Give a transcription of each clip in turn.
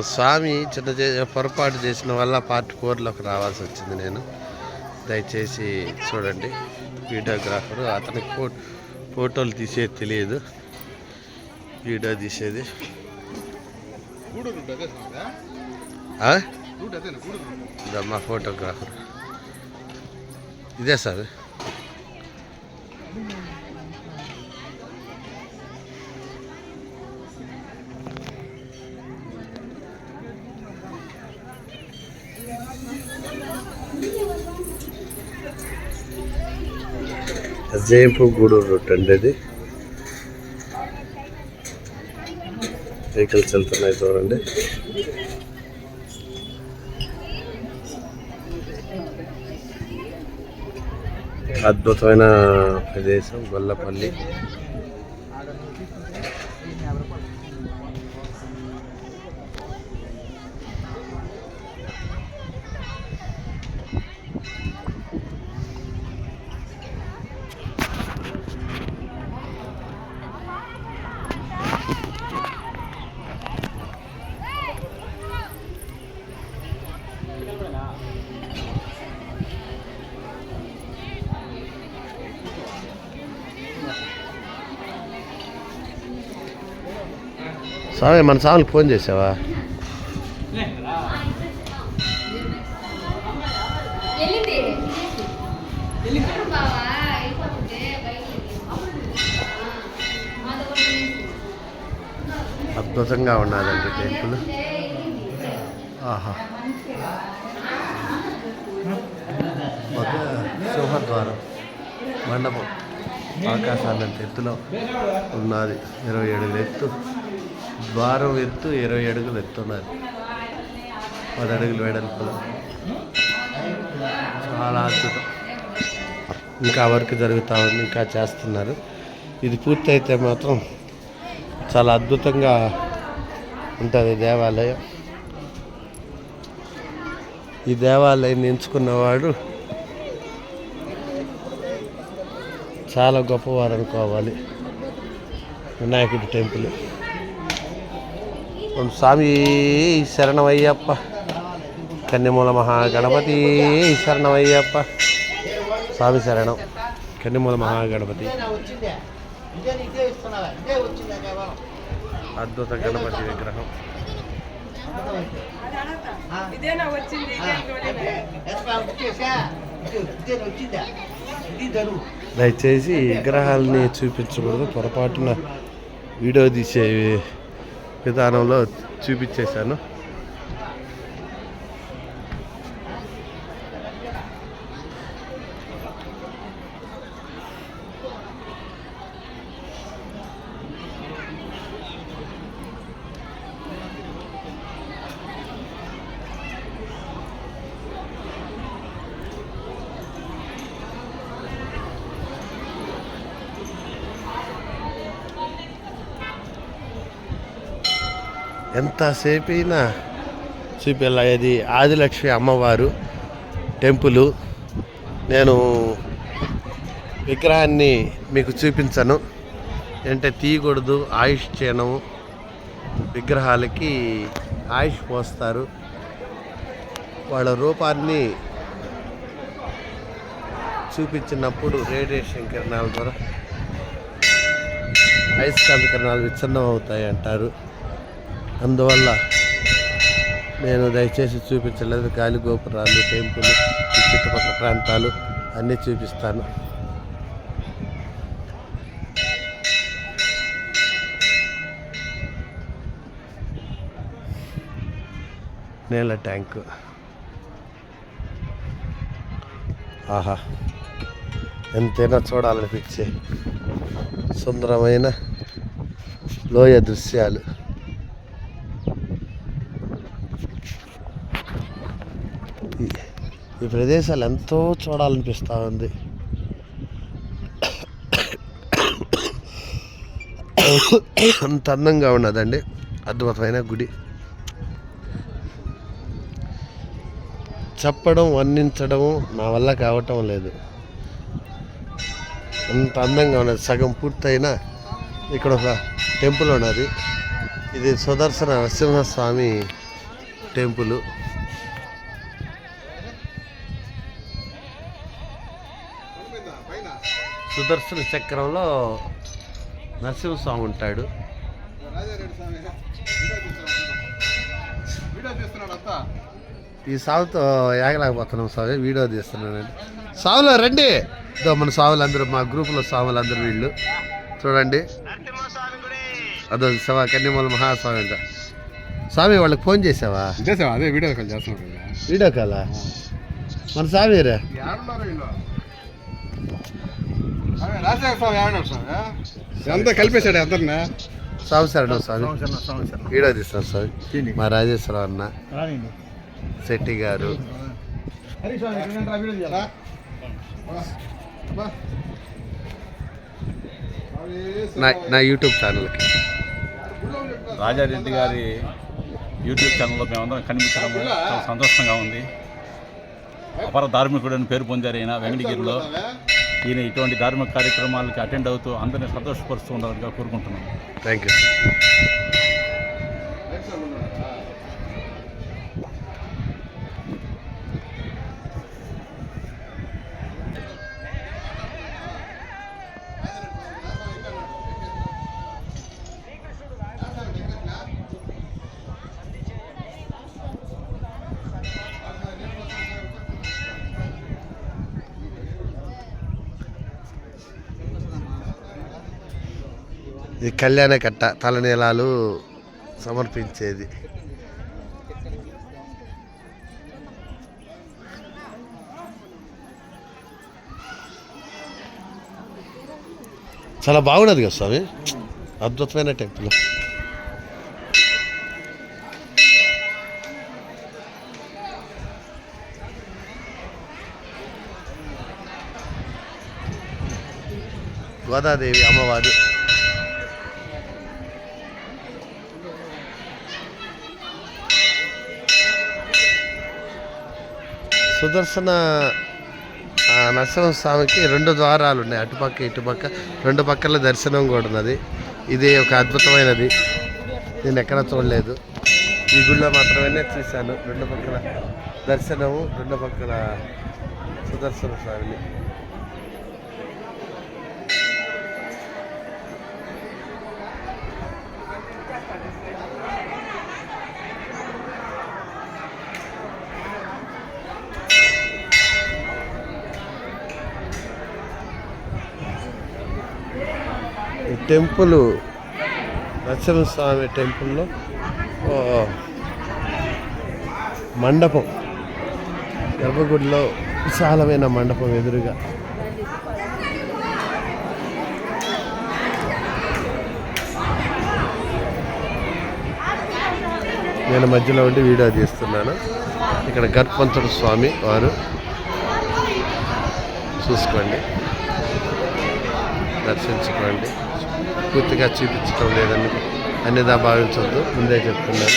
స్వామి చిన్న చే- పొరపాటు చేసిన వల్ల పార్ట్ ఫోర్లోకి రావాల్సి వచ్చింది నేను. దయచేసి చూడండి వీడియోగ్రాఫరు అతనికి ఫో ఫోటోలు తీసేది తెలియదు. వీడియో తీసేది. మా ఫోటోగ్రాఫర్. ఇదే సార్. జైపు గూడూరు రూట్ అండి ఇది. వెహికల్స్ వెళ్తున్నాయి చూడండి. అద్భుతమైన ప్రదేశం గొల్లపల్లి. స్వామి మన స్వామికి ఫోన్ చేసావా? అద్భుతంగా ఉన్నదండి టెంపుల్. ఆహా. ఒక సింహద్వారం మండపం ఆకాశాలంత ఎత్తులో ఉన్నది. ఇరవై అడుగుల ఎత్తు. ద్వారం ఎత్తు ఇరవై అడుగులు ఎత్తున్నారు. పది అడుగులు వెడల్పులో చాలా అద్భుతం. ఇంకా వర్క్ జరుగుతూ ఉంది ఇంకా చేస్తున్నారు. ఇది పూర్తయితే మాత్రం చాలా అద్భుతంగా ఉంటుంది దేవాలయం. ఈ దేవాలయం ఎంచుకున్నవాడు చాలా గొప్పవారు అనుకోవాలి వినాయకుడి టెంపుల్. ఓం స్వామి శరణమయ్యప్ప. కన్యమూల మహాగణపతి శరణమయ్యప్ప. స్వామి శరణం. కన్యమూల మహాగణపతి. అద్భుత గణపతి విగ్రహం. దయచేసి విగ్రహాలని చూపించకూడదు. పొరపాటున వీడియో తీసే విధానంలో చూపించేశాను. ఎంతసేపు అయినా చూపేలా ఇది ఆదిలక్ష్మి అమ్మవారు టెంపులు. నేను విగ్రహాన్ని మీకు చూపించను. అంటే తీయకూడదు ఆయుష్ చేయనము విగ్రహాలకి ఆయుష్ పోస్తారు. వాళ్ళ రూపాన్ని చూపించినప్పుడు రేడియేషన్ కిరణాల ద్వారా అయస్కాంత కిరణాలు విచ్ఛిన్నం అవుతాయి అంటారు అందువల్ల నేను దయచేసి చూపించలేదు. గాలి గోపురాలు టెంపుల్ చుట్టుపక్కల ప్రాంతాలు అన్నీ చూపిస్తాను. నీళ్ళ ట్యాంకు. ఆహా ఎంతైనా చూడాలనిపించే సుందరమైన లోయ దృశ్యాలు. ఈ ప్రదేశాలు ఎంతో చూడాలనిపిస్తూ ఉంది. అంత అందంగా ఉన్నదండి. అద్భుతమైన గుడి. చెప్పడం వర్ణించడం నా వల్ల కావటం లేదు. అంత అందంగా ఉన్నది. సగం పూర్తయినా ఇక్కడ ఒక టెంపుల్ ఉన్నది. ఇది సుదర్శన నరసింహస్వామి టెంపుల్. సుదర్శన చక్రంలో నరసింహస్వామి ఉంటాడు ఈ సాగుతో ఏగలేకపోతున్నాం స్వామి వీడియో తీస్తున్నానండి. సావులో రండి. ఇదో మన సావులు అందరూ మా గ్రూపులో సావులు అందరూ వీళ్ళు. చూడండి. అదో శివ కన్యమూల మహాస్వామి అంట. స్వామి వాళ్ళకి ఫోన్ చేసావా? అదే వీడియో కాల్ చేస్తున్నాడు కదా. వీడియో కాలా? మన స్వామి అంతా కలిపేశాడు అందరిని? స్వామి శరణం స్వామి తీస్తాను స్వామి మా రాజేశ్వరం అన్న. శెట్టి గారు. నా నా యూట్యూబ్ ఛానల్కి. రాజారెడ్డి గారి యూట్యూబ్ ఛానల్లో మేమందరం కనిపించడం చాలా సంతోషంగా ఉంది. అపర ధార్మికుడు అని పేరు పొందారు ఈయన వెంకటగిరిలో. ఈయన ఇటువంటి ధార్మిక కార్యక్రమాలకి అటెండ్ అవుతూ అందరినీ సంతోషపరుస్తూ ఉండాలని కోరుకుంటున్నాను థ్యాంక్ యూ ఇది కళ్యాణ కట్ట తలనీలాలు సమర్పించేది. చాలా బాగున్నది కదా స్వామి? అద్భుతమైన టెంపుల్. గోదాదేవి అమ్మవారు. సుదర్శన ఆ, నరసింహ స్వామికి రెండు ద్వారాలు ఉన్నాయి. అటుపక్క ఇటుపక్క రెండు పక్కల దర్శనం కూడా ఉన్నది. ఇది ఒక అద్భుతమైనది. నేను ఎక్కడ చూడలేదు. ఈ గుళ్ళో మాత్రమే చూశాను. రెండు పక్కల దర్శనము రెండు పక్కల సుదర్శన స్వామిని. టెంపుల్ నరసింహస్వామి టెంపుల్లో మండపం గర్భగుడిలో విశాలమైన మండపం ఎదురుగా. నేను మధ్యలో ఉండి వీడియో తీస్తున్నాను. ఇక్కడ గర్భంతుడు స్వామి వారు. చూసుకోండి. దర్శించుకోండి. పూర్తిగా చూపించడం లేదని అన్నిదా భావించవద్దు ముందే చెప్తున్నాను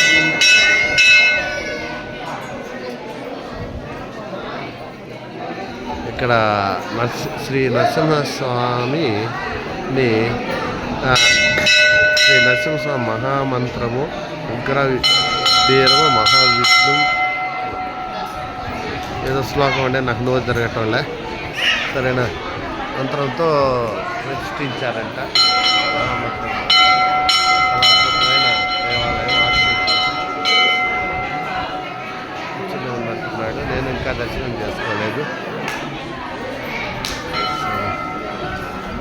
ఇక్కడ నర్స శ్రీ నరసింహస్వామిని శ్రీ నరసింహస్వామి మహామంత్రము ఉగ్ర వి- వీరము మహావిష్ణు ఏదో శ్లోకం అంటే నాకు నోరు తిరగటంలే సరేనా? మంత్రంతో ప్రతిష్ఠించారంట. నేను ఇంకా దర్శనం చేసుకోలేదు.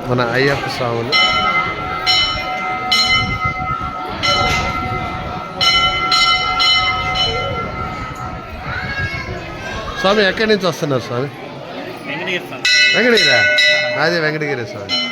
మన అయ్యప్ప స్వాములు. స్వామి ఎక్కడి నుంచి వస్తున్నారు స్వామి? వెంకటగిరా అదే వెంకటగిరి స్వామి.